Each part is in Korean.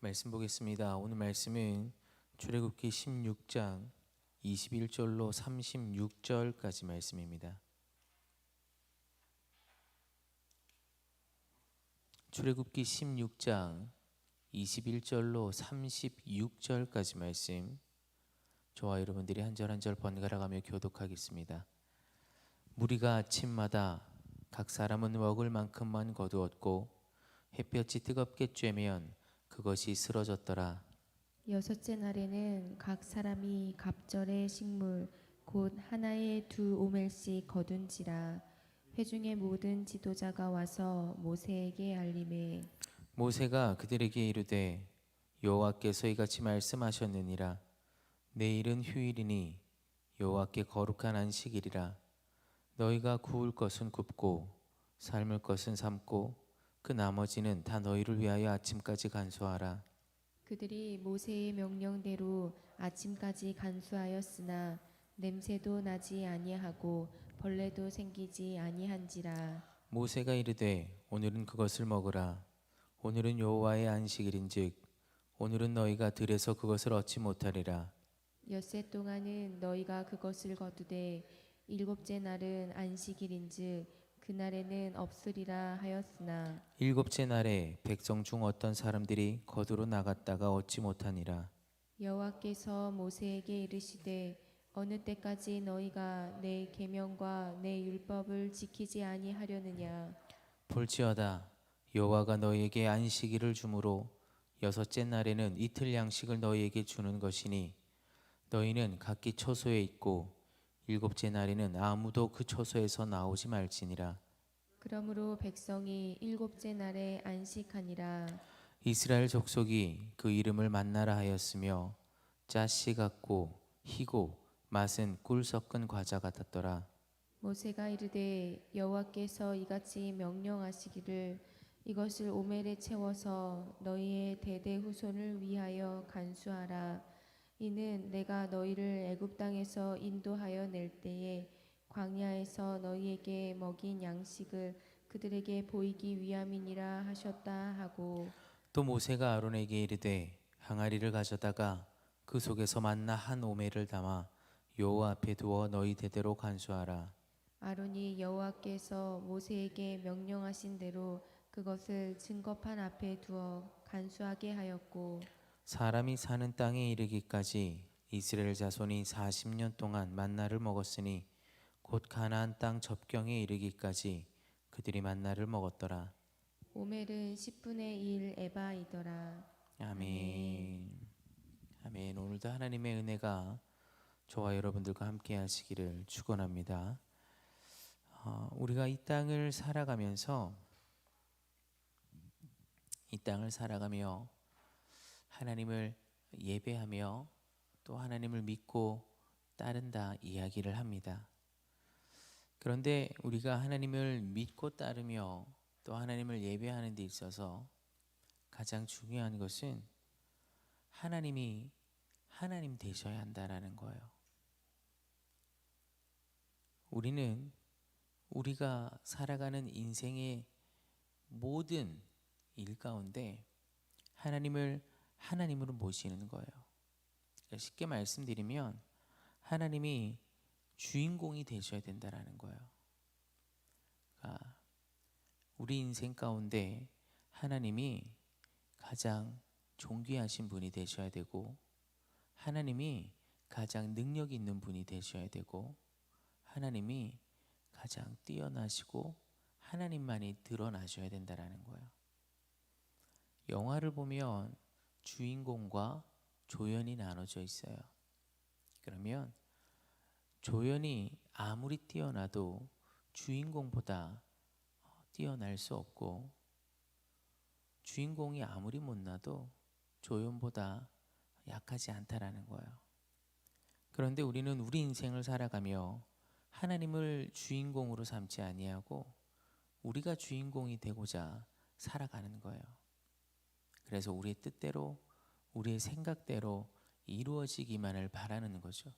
말씀 보겠습니다. 오늘 말씀은 출애굽기 16장 21절로 36절까지 말씀입니다. 출애굽기 16장 21절로 36절까지 말씀 저와 여러분들이 한 절 한 절 번갈아 가며 교독하겠습니다. 무리가 아침마다 각 사람은 먹을 만큼만 거두었고 햇볕이 뜨겁게 쬐면 그것이 쓰러졌더라. 여섯째 날에는 각 사람이 갑절의 식물 곧 하나에 두 오멜씩 거둔지라. 회중의 모든 지도자가 와서 모세에게 알림해. 모세가 그들에게 이르되 여호와께서 이같이 말씀하셨느니라. 내일은 휴일이니 여호와께 거룩한 안식일이라. 너희가 구울 것은 굽고 삶을 것은 삶고 그 나머지는 다 너희를 위하여 아침까지 간수하라. 그들이 모세의 명령대로 아침까지 간수하였으나 냄새도 나지 아니하고 벌레도 생기지 아니한지라. 모세가 이르되 오늘은 그것을 먹으라. 오늘은 여호와의 안식일인즉 오늘은 너희가 들에서 그것을 얻지 못하리라. 엿새 동안은 너희가 그것을 거두되 일곱째 날은 안식일인즉 그날에는 없으리라 하였으나 일곱째 날에 백성 중 어떤 사람들이 거두로 나갔다가 얻지 못하니라. 여호와께서 모세에게 이르시되 어느 때까지 너희가 내 계명과 내 율법을 지키지 아니하려느냐? 볼지어다 여호와가 너희에게 안식일을 주므로 여섯째 날에는 이틀 양식을 너희에게 주는 것이니 너희는 각기 처소에 있고 일곱째 날에는 아무도 그 처소에서 나오지 말지니라. 그러므로 백성이 일곱째 날에 안식하니라. 이스라엘 족속이 그 이름을 만나라 하였으며 짜씨 같고 희고 맛은 꿀 섞은 과자 같았더라. 모세가 이르되 여호와께서 이같이 명령하시기를 이것을 오멜에 채워서 너희의 대대 후손을 위하여 간수하라 이는 내가 너희를 애굽 땅에서 인도하여 낼 때에 광야에서 너희에게 먹인 양식을 그들에게 보이기 위함이니라 하셨다 하고. 또 모세가 아론에게 이르되 항아리를 가져다가 그 속에서 만나 한 오매를 담아 여호와 앞에 두어 너희 대대로 간수하라. 아론이 여호와께서 모세에게 명령하신 대로 그것을 증거판 앞에 두어 간수하게 하였고 사람이 사는 땅에 이르기까지 이스라엘 자손이 40년 동안 만나를 먹었으니 곧 가나안 땅 접경에 이르기까지 그들이 만나를 먹었더라. 오멜은 10분의 1 에바이더라. 아멘. 아멘. 오늘도 하나님의 은혜가 저와 여러분들과 함께 하시기를 축원합니다. 어, 우리가 이 땅을 살아가면서 이 땅을 살아가며 하나님을 예배하며 또 하나님을 믿고 따른다 이야기를 합니다. 그런데 우리가 하나님을 믿고 따르며 또 하나님을 예배하는 데 있어서 가장 중요한 것은 하나님이 하나님 되셔야 한다라는 거예요. 우리는 우리가 살아가는 인생의 모든 일 가운데 하나님을 하나님으로 모시는 거예요. 그러니까 쉽게 말씀드리면 하나님이 주인공이 되셔야 된다라는 거예요. 그러니까 우리 인생 가운데 하나님이 가장 존귀하신 분이 되셔야 되고 하나님이 가장 능력 있는 분이 되셔야 되고 하나님이 가장 뛰어나시고 하나님만이 드러나셔야 된다라는 거예요. 영화를 보면 주인공과 조연이 나눠져 있어요. 그러면 조연이 아무리 뛰어나도 주인공보다 뛰어날 수 없고 주인공이 아무리 못나도 조연보다 약하지 않다라는 거예요. 그런데 우리는 우리 인생을 살아가며 하나님을 주인공으로 삼지 아니하고 우리가 주인공이 되고자 살아가는 거예요. 그래서 우리의 뜻대로 우리의 생각대로 이루어지기만을 바라는 거죠.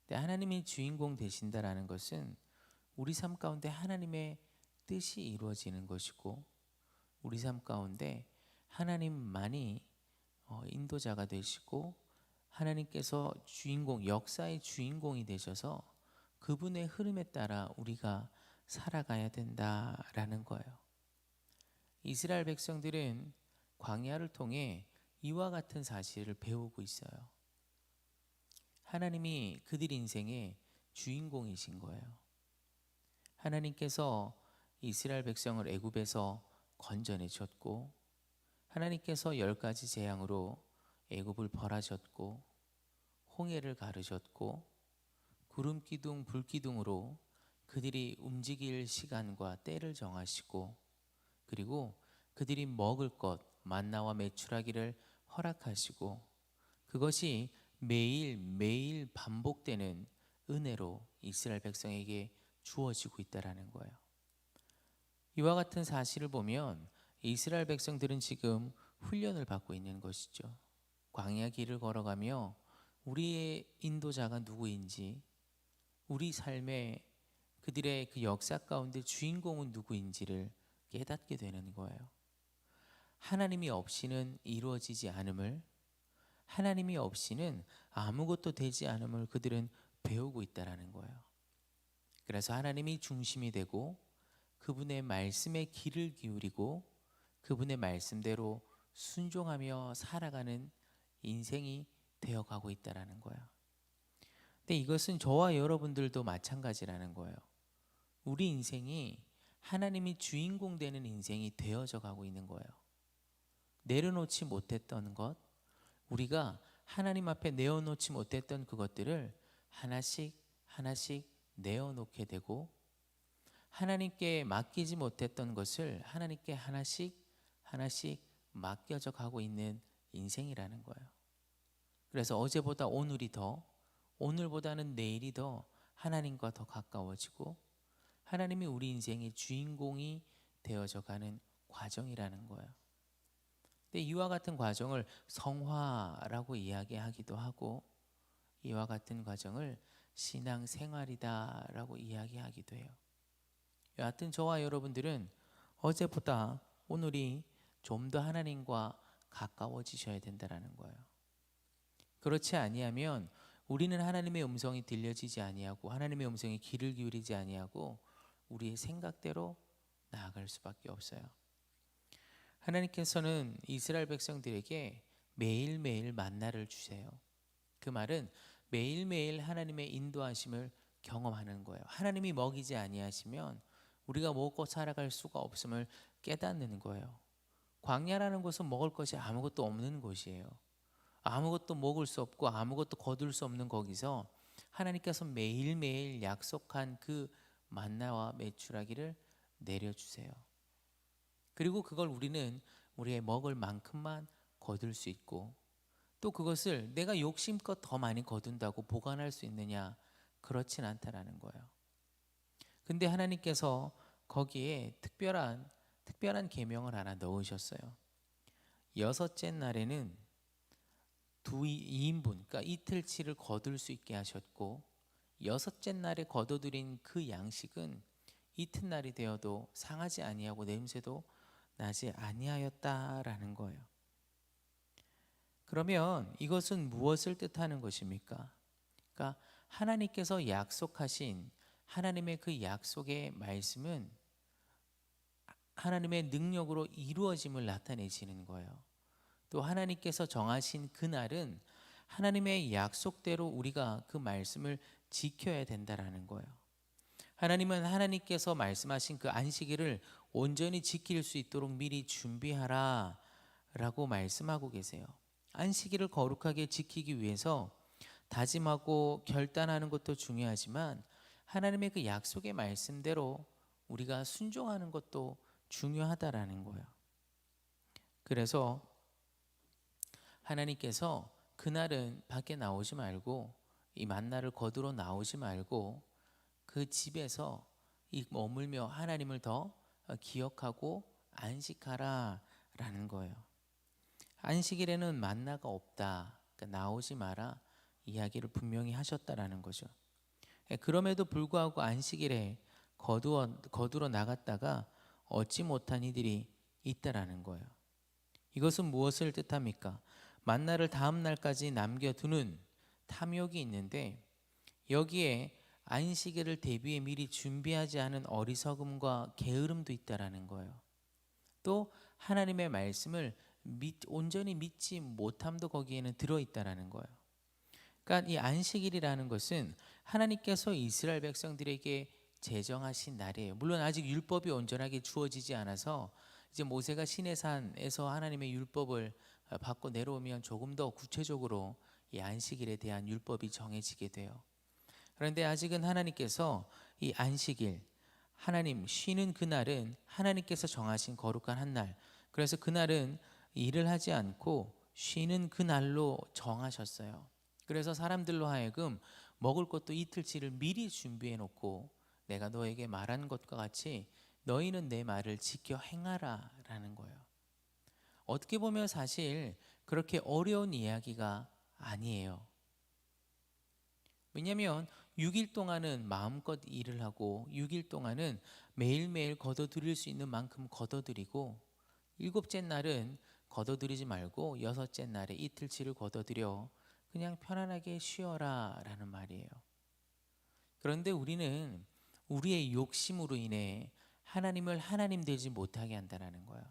근데 하나님이 주인공 되신다라는 것은 우리 삶 가운데 하나님의 뜻이 이루어지는 것이고 우리 삶 가운데 하나님만이 어, 인도자가 되시고 하나님께서 주인공 역사의 주인공이 되셔서 그분의 흐름에 따라 우리가 살아가야 된다라는 거예요. 이스라엘 백성들은 광야를 통해 이와 같은 사실을 배우고 있어요. 하나님이 그들 인생의 주인공이신 거예요. 하나님께서 이스라엘 백성을 애굽에서 건져내 셨고 하나님께서 열 가지 재앙으로 애굽을 벌하셨고 홍해를 가르셨고 구름 기둥 불 기둥으로 그들이 움직일 시간과 때를 정하시고 그리고 그들이 먹을 것 만나와 메추라기를 허락하시고 그것이 매일 매일 반복되는 은혜로 이스라엘 백성에게 주어지고 있다라는 거예요. 이와 같은 사실을 보면 이스라엘 백성들은 지금 훈련을 받고 있는 것이죠. 광야 길을 걸어가며 우리의 인도자가 누구인지, 우리 삶의 그들의 그 역사 가운데 주인공은 누구인지를 깨닫게 되는 거예요. 하나님이 없이는 이루어지지 않음을, 하나님이 없이는 아무것도 되지 않음을 그들은 배우고 있다라는 거예요. 그래서 하나님이 중심이 되고 그분의 말씀에 귀를 기울이고 그분의 말씀대로 순종하며 살아가는 인생이 되어 가고 있다라는 거예요. 근데 이것은 저와 여러분들도 마찬가지라는 거예요. 우리 인생이 하나님이 주인공 되는 인생이 되어져 가고 있는 거예요. 내려놓지 못했던 것, 우리가 하나님 앞에 내어놓지 못했던 그것들을 하나씩 하나씩 내어놓게 되고 하나님께 맡기지 못했던 것을 하나님께 하나씩 하나씩 맡겨져 가고 있는 인생이라는 거예요. 그래서 어제보다 오늘이 더 오늘보다는 내일이 더 하나님과 더 가까워지고 하나님이 우리 인생의 주인공이 되어져 가는 과정이라는 거예요. 근데 이와 같은 과정을 성화라고 이야기하기도 하고 이와 같은 과정을 신앙 생활이다라고 이야기하기도 해요. 여하튼 저와 여러분들은 어제보다 오늘이 좀 더 하나님과 가까워지셔야 된다라는 거예요. 그렇지 아니하면 우리는 하나님의 음성이 들려지지 아니하고 하나님의 음성에 귀를 기울이지 아니하고 우리의 생각대로 나아갈 수밖에 없어요. 하나님께서는 이스라엘 백성들에게 매일매일 만나를 주세요. 그 말은 매일매일 하나님의 인도하심을 경험하는 거예요. 하나님이 먹이지 아니하시면 우리가 먹고 살아갈 수가 없음을 깨닫는 거예요. 광야라는 곳은 먹을 것이 아무것도 없는 곳이에요. 아무것도 먹을 수 없고 아무것도 거둘 수 없는 거기서 하나님께서 매일매일 약속한 그 만나와 메추라기를 내려주세요. 그리고 그걸 우리는 우리의 먹을 만큼만 거둘 수 있고 또 그것을 내가 욕심껏 더 많이 거둔다고 보관할 수 있느냐 그렇진 않다라는 거예요. 근데 하나님께서 거기에 특별한 특별한 계명을 하나 넣으셨어요. 여섯째 날에는 두 2인분, 그러니까 이틀치를 거둘 수 있게 하셨고 여섯째 날에 거둬들인 그 양식은 이튿날이 되어도 상하지 아니하고 냄새도 나지 아니하였다라는 거예요. 그러면 이것은 무엇을 뜻하는 것입니까? 그러니까 하나님께서 약속하신 하나님의 그 약속의 말씀은 하나님의 능력으로 이루어짐을 나타내시는 거예요. 또 하나님께서 정하신 그날은 하나님의 약속대로 우리가 그 말씀을 지켜야 된다라는 거예요. 하나님은 하나님께서 말씀하신 그 안식일을 온전히 지킬 수 있도록 미리 준비하라 라고 말씀하고 계세요. 안식일을 거룩하게 지키기 위해서 다짐하고 결단하는 것도 중요하지만 하나님의 그 약속의 말씀대로 우리가 순종하는 것도 중요하다라는 거예요. 그래서 하나님께서 그날은 밖에 나오지 말고 이 만나를 거두러 나오지 말고 그 집에서 이 머물며 하나님을 더 기억하고 안식하라라는 거예요. 안식일에는 만나가 없다. 그러니까 나오지 마라 이야기를 분명히 하셨다라는 거죠. 예, 그럼에도 불구하고 안식일에 거두어 거두러 나갔다가 얻지 못한 이들이 있다라는 거예요. 이것은 무엇을 뜻합니까? 만나를 다음 날까지 남겨두는 탐욕이 있는데 여기에 안식일을 대비해 미리 준비하지 않은 어리석음과 게으름도 있다라는 거예요. 또 하나님의 말씀을 믿, 온전히 믿지 못함도 거기에는 들어 있다라는 거예요. 그러니까 이 안식일이라는 것은 하나님께서 이스라엘 백성들에게 제정하신 날이에요. 물론 아직 율법이 온전하게 주어지지 않아서 이제 모세가 시내 산에서 하나님의 율법을 어, 받고 내려오면 조금 더 구체적으로 이 안식일에 대한 율법이 정해지게 돼요. 그런데 아직은 하나님께서 이 안식일 하나님 쉬는 그날은 하나님께서 정하신 거룩한 한 날. 그래서 그날은 일을 하지 않고 쉬는 그날로 정하셨어요. 그래서 사람들로 하여금 먹을 것도 이틀치를 미리 준비해 놓고 내가 너에게 말한 것과 같이 너희는 내 말을 지켜 행하라 라는 거예요. 어떻게 보면 사실 그렇게 어려운 이야기가 아니에요. 왜냐하면 6일 동안은 마음껏 일을 하고 6일 동안은 매일매일 거둬들일 수 있는 만큼 거둬들이고 일곱째 날은 거둬들이지 말고 여섯째 날에 이틀치를 거둬들여 그냥 편안하게 쉬어라 라는 말이에요. 그런데 우리는 우리의 욕심으로 인해 하나님을 하나님 되지 못하게 한다라는 거예요.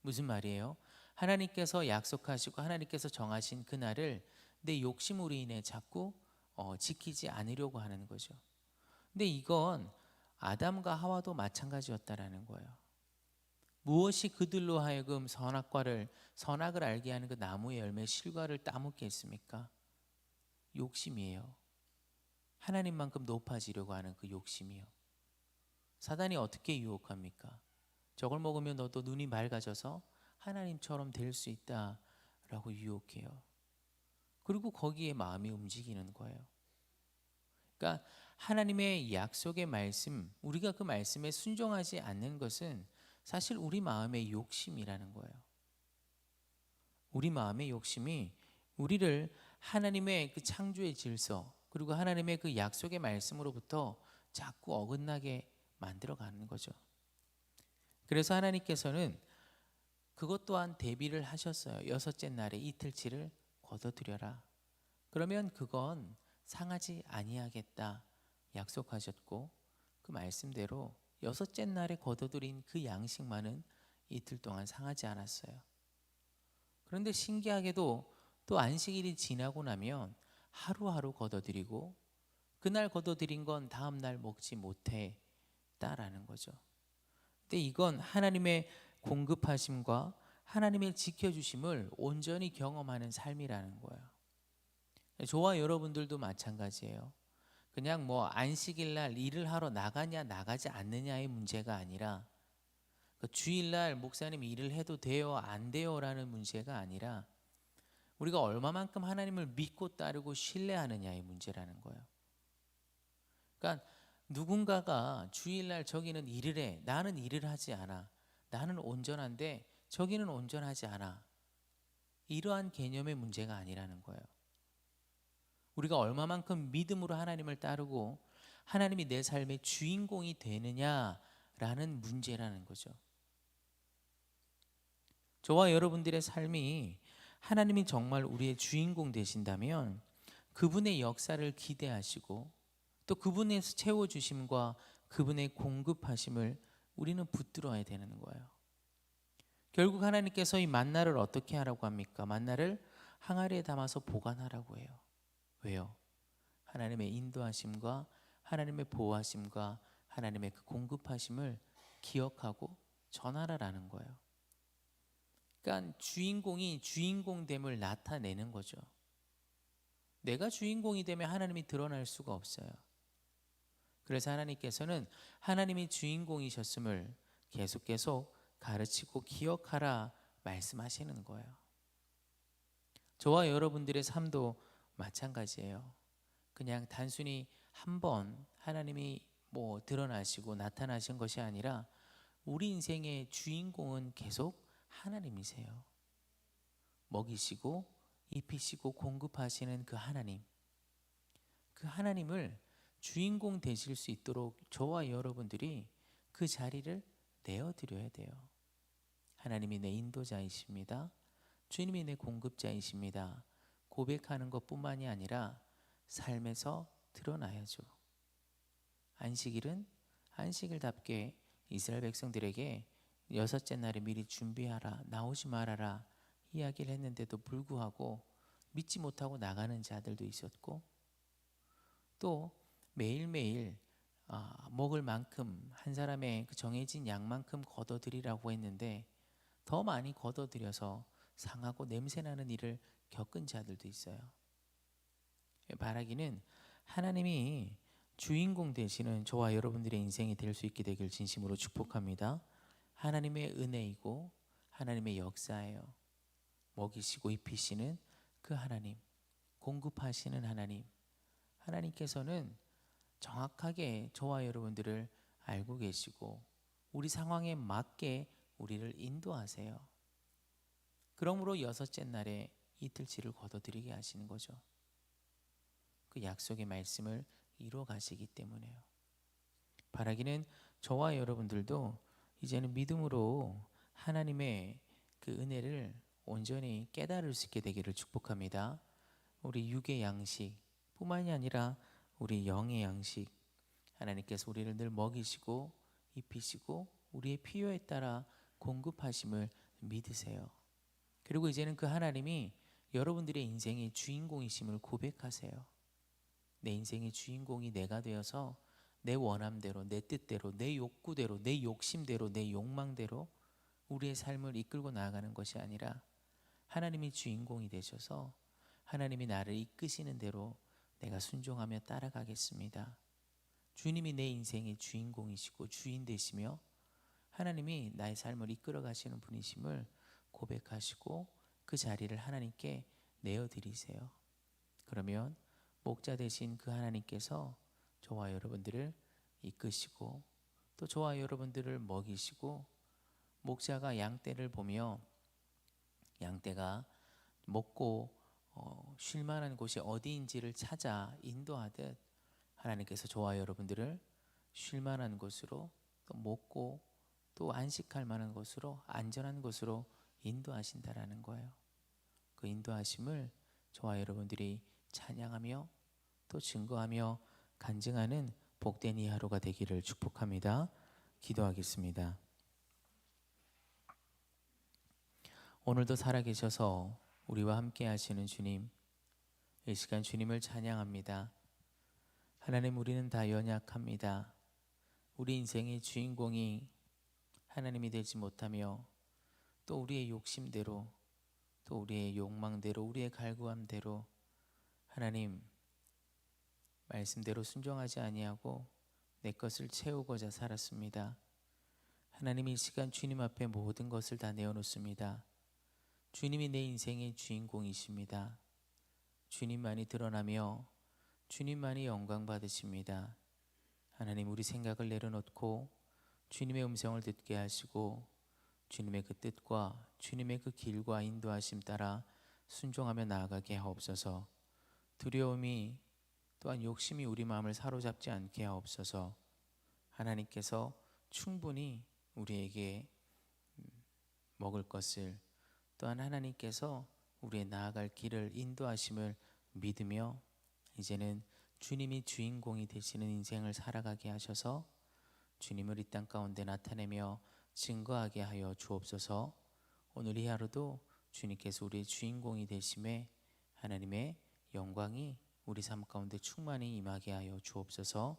무슨 말이에요? 하나님께서 약속하시고 하나님께서 정하신 그날을 내 욕심으로 인해 자꾸 어, 지키지 않으려고 하는 거죠. 근데 이건 아담과 하와도 마찬가지였다라는 거예요. 무엇이 그들로 하여금 선악과를 선악을 알게 하는 그 나무의 열매 실과를 따먹게 했습니까? 욕심이에요. 하나님만큼 높아지려고 하는 그 욕심이요. 사단이 어떻게 유혹합니까? 저걸 먹으면 너도 눈이 맑아져서 하나님처럼 될 수 있다라고 유혹해요. 그리고 거기에 마음이 움직이는 거예요. 그러니까 하나님의 약속의 말씀, 우리가 그 말씀에 순종하지 않는 것은 사실 우리 마음의 욕심이라는 거예요. 우리 마음의 욕심이 우리를 하나님의 그 창조의 질서 그리고 하나님의 그 약속의 말씀으로부터 자꾸 어긋나게 만들어 가는 거죠. 그래서 하나님께서는 그것 또한 대비를 하셨어요. 여섯째 날에 이틀치를 거둬들여라. 그러면 그건 상하지 아니하겠다 약속하셨고 그 말씀대로 여섯째 날에 거둬들인 그 양식만은 이틀 동안 상하지 않았어요. 그런데 신기하게도 또 안식일이 지나고 나면 하루하루 거둬들이고 그날 거둬들인 건 다음 날 먹지 못했다라는 거죠. 근데 이건 하나님의 공급하심과 하나님의 지켜주심을 온전히 경험하는 삶이라는 거예요. 저와 여러분들도 마찬가지예요. 그냥 뭐 안식일 날 일을 하러 나가냐 나가지 않느냐의 문제가 아니라 그 주일날 목사님 일을 해도 돼요 안 돼요라는 문제가 아니라 우리가 얼마만큼 하나님을 믿고 따르고 신뢰하느냐의 문제라는 거예요. 그러니까 누군가가 주일날 저기는 일을 해 나는 일을 하지 않아 나는 온전한데 저기는 온전하지 않아 이러한 개념의 문제가 아니라는 거예요. 우리가 얼마만큼 믿음으로 하나님을 따르고 하나님이 내 삶의 주인공이 되느냐라는 문제라는 거죠. 저와 여러분들의 삶이 하나님이 정말 우리의 주인공 되신다면 그분의 역사를 기대하시고 또 그분의 채워 주심과 그분의 공급하심을 우리는 붙들어야 되는 거예요. 결국 하나님께서 이 만나를 어떻게 하라고 합니까? 만나를 항아리에 담아서 보관하라고 해요. 왜요? 하나님의 인도하심과 하나님의 보호하심과 하나님의 그 공급하심을 기억하고 전하라라는 거예요. 그러니까 주인공이 주인공됨을 나타내는 거죠. 내가 주인공이 되면 하나님이 드러날 수가 없어요. 그래서 하나님께서는 하나님이 주인공이셨음을 계속 계속 가르치고 기억하라 말씀하시는 거예요. 저와 여러분들의 삶도 마찬가지예요. 그냥 단순히 한 번 하나님이 뭐 드러나시고 나타나신 것이 아니라 우리 인생의 주인공은 계속 하나님이세요. 먹이시고 입히시고 공급하시는 그 하나님. 그 하나님을 주인공 되실 수 있도록 저와 여러분들이 그 자리를 내어 드려야 돼요. 하나님이 내 인도자이십니다. 주님이 내 공급자이십니다. 고백하는 것뿐만이 아니라 삶에서 드러나야죠. 안식일은 안식일답게 이스라엘 백성들에게 여섯째 날에 미리 준비하라 나오지 말아라 이야기를 했는데도 불구하고 믿지 못하고 나가는 자들도 있었고 또 매일매일 아, 먹을 만큼 한 사람의 그 정해진 양만큼 걷어들이라고 했는데 더 많이 걷어들여서 상하고 냄새나는 일을 겪은 자들도 있어요. 바라기는 하나님이 주인공 되시는 저와 여러분들의 인생이 될 수 있게 되길 진심으로 축복합니다. 하나님의 은혜이고 하나님의 역사예요. 먹이시고 입히시는 그 하나님, 공급하시는 하나님. 하나님께서는 정확하게 저와 여러분들을 알고 계시고 우리 상황에 맞게 우리를 인도하세요. 그러므로 여섯째 날에 이틀치를 거둬들이게 하시는 거죠. 그 약속의 말씀을 이루어 가시기 때문에요. 바라기는 저와 여러분들도 이제는 믿음으로 하나님의 그 은혜를 온전히 깨달을 수 있게 되기를 축복합니다. 우리 육의 양식 뿐만이 아니라 우리 영의 양식 하나님께서 우리를 늘 먹이시고 입히시고 우리의 필요에 따라 공급하심을 믿으세요. 그리고 이제는 그 하나님이 여러분들의 인생의 주인공이심을 고백하세요. 내 인생의 주인공이 내가 되어서 내 원함대로, 내 뜻대로, 내 욕구대로, 내 욕심대로, 내 욕망대로 우리의 삶을 이끌고 나아가는 것이 아니라 하나님이 주인공이 되셔서 하나님이 나를 이끄시는 대로 내가 순종하며 따라가겠습니다. 주님이 내 인생의 주인공이시고 주인 되시며 하나님이 나의 삶을 이끌어 가시는 분이심을 고백하시고 그 자리를 하나님께 내어 드리세요. 그러면 목자 되신 그 하나님께서 저와 여러분들을 이끄시고 또 저와 여러분들을 먹이시고 목자가 양떼를 보며 양떼가 먹고 어, 쉴 만한 곳이 어디인지를 찾아 인도하듯 하나님께서 저와 여러분들을 쉴 만한 곳으로 또 먹고 또 안식할 만한 곳으로 안전한 곳으로 인도하신다라는 거예요. 그 인도하심을 저와 여러분들이 찬양하며 또 증거하며 간증하는 복된 이 하루가 되기를 축복합니다. 기도하겠습니다. 오늘도 살아계셔서 우리와 함께 하시는 주님, 이 시간 주님을 찬양합니다. 하나님, 우리는 다 연약합니다. 우리 인생의 주인공이 하나님이 되지 못하며 또 우리의 욕심대로 또 우리의 욕망대로 우리의 갈구함대로 하나님 말씀대로 순종하지 아니하고 내 것을 채우고자 살았습니다. 하나님 이 시간 주님 앞에 모든 것을 다 내어놓습니다. 주님이 내 인생의 주인공이십니다. 주님만이 드러나며 주님만이 영광 받으십니다. 하나님 우리 생각을 내려놓고 주님의 음성을 듣게 하시고 주님의 그 뜻과 주님의 그 길과 인도하심 따라 순종하며 나아가게 하옵소서. 두려움이 또한 욕심이 우리 마음을 사로잡지 않게 하옵소서. 하나님께서 충분히 우리에게 음, 먹을 것을 또한 하나님께서 우리의 나아갈 길을 인도하심을 믿으며 이제는 주님이 주인공이 되시는 인생을 살아가게 하셔서 주님을 이 땅 가운데 나타내며 증거하게 하여 주옵소서. 오늘 이 하루도 주님께서 우리의 주인공이 되심에 하나님의 영광이 우리 삶 가운데 충만히 임하게 하여 주옵소서.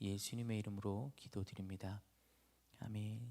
예수님의 이름으로 기도드립니다. 아멘.